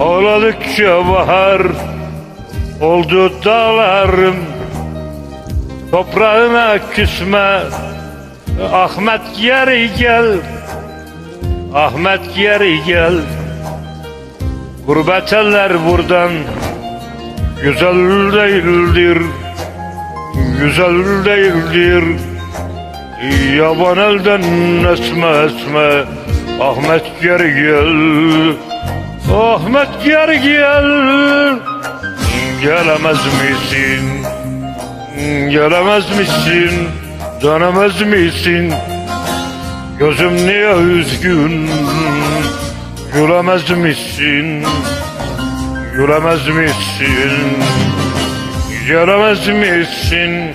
Ağladıkça bahar oldu dağlarım. Toprağına küsme Ahmet geri gel. Ahmet geri gel Gurbet eller buradan Güzel değildir Güzel değildir. Yaban elden esme esme Ahmet geri gel Ahmet geri gel. Gelemez misin Gelemez misin Dönemez misin? Gözüm niye üzgün Gülemez misin? Gülemez misin? Gelemez misin?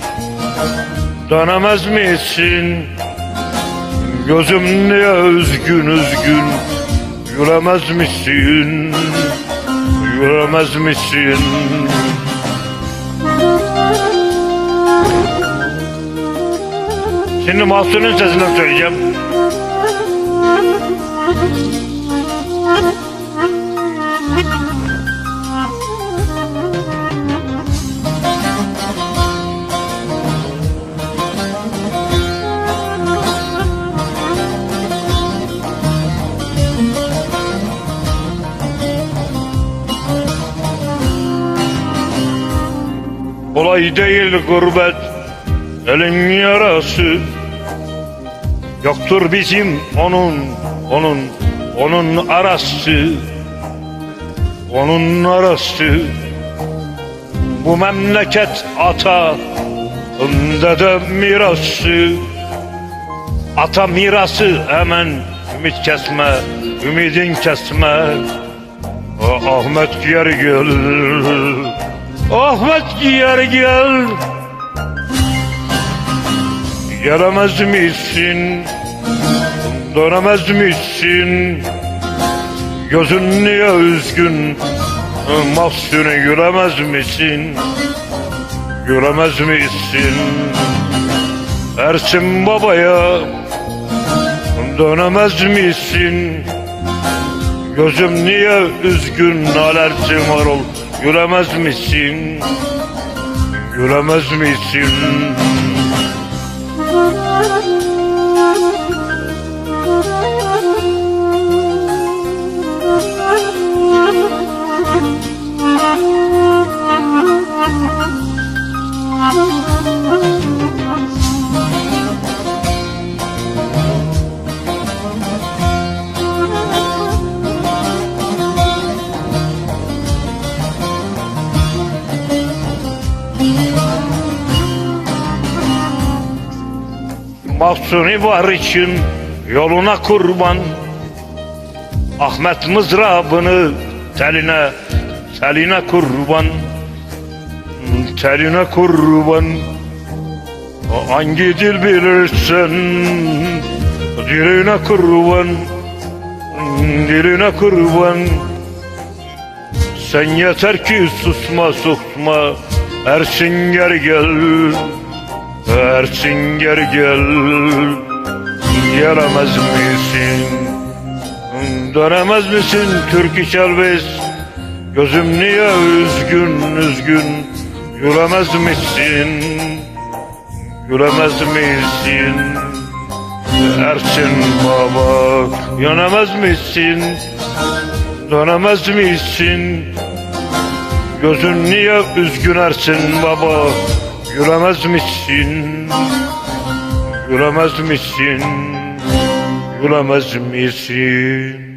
Dönemez misin? Gözüm niye üzgün üzgün Gülemez misin? Gülemez misin? Şimdi Mahsun'un sesinden söyleyeceğim Kolay değil gurbet elin yarası. Yoktur bizim onun onun onun arası Onun arası. Bu memleket ata Dede mirası. Ata mirası hemen ümit kesme Ümidin kesme. Ah- Ahmet geri gel Ahmet geri gel Gelemez misin? Dönemez misin? Gözün niye üzgün? Mahsuni gülemez misin? Gülemez misin? Ersin babaya dönemez misin? Gözüm niye üzgün alerjim var ol Gülemez misin? Gülemez misin? Mahsuni var için yoluna kurban Ahmet mızrabını teline teline kurban Teline kurban. Hangi dil bilirsen Diline kurban Diline kurban. Sen yeter ki susma susma Ersin geri gel Ersin geri gel Gelemez misin Dönemez misin Türk iş elbis Gözüm niye üzgün üzgün? Gülemez misin Gülemez misin Ersin baba Yönemez misin Dönemez misin Gözün niye üzgün Ersin baba? Gülemez misin? Gülemez misin? Gülemez misin?